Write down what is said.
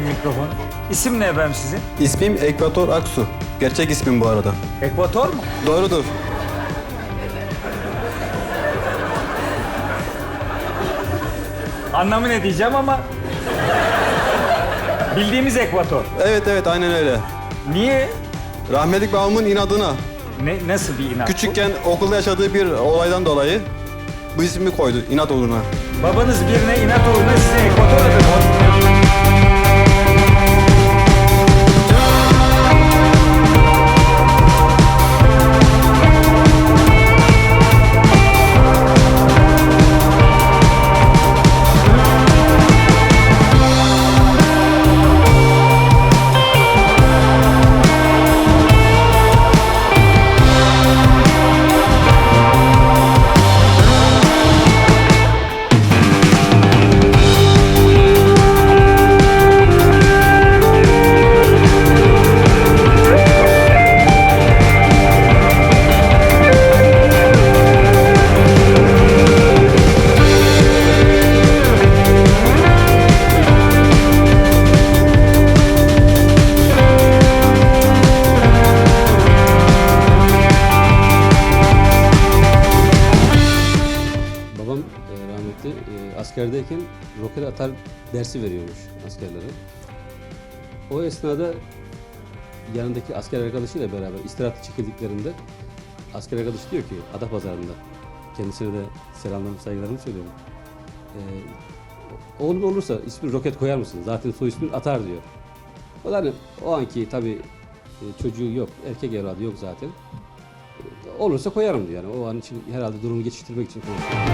mikrofonu. İsim ne efendim sizin? İsmim Ekvator Aksu. Gerçek ismim bu arada. Ekvator mu? Doğrudur. Anlamı ne diyeceğim ama... Bildiğimiz Ekvator. Evet evet aynen öyle. Niye? Rahmetlik babamın inadına Ne, nasıl bir inat? küçükken okulda yaşadığı bir olaydan dolayı bu ismi koydu inat uğruna. Babanız birine inat uğruna size Ekvator adı askerdeyken roket atar dersi veriyormuş askerlere. O esnada yanındaki asker arkadaşıyla beraber istirahat çekildiklerinde asker arkadaş diyor ki Adapazarı'nda kendisine de selamlarımı saygılarımı söylüyorum. E, oğlun olursa ismi roket koyar mısın? Zaten soy ismin atar diyor. O da hani o anki tabii e, çocuğu yok, erkek evladı yok zaten. Olursa koyarım diyor. Yani o an için herhalde durumu geçiştirmek için konuşuyorum.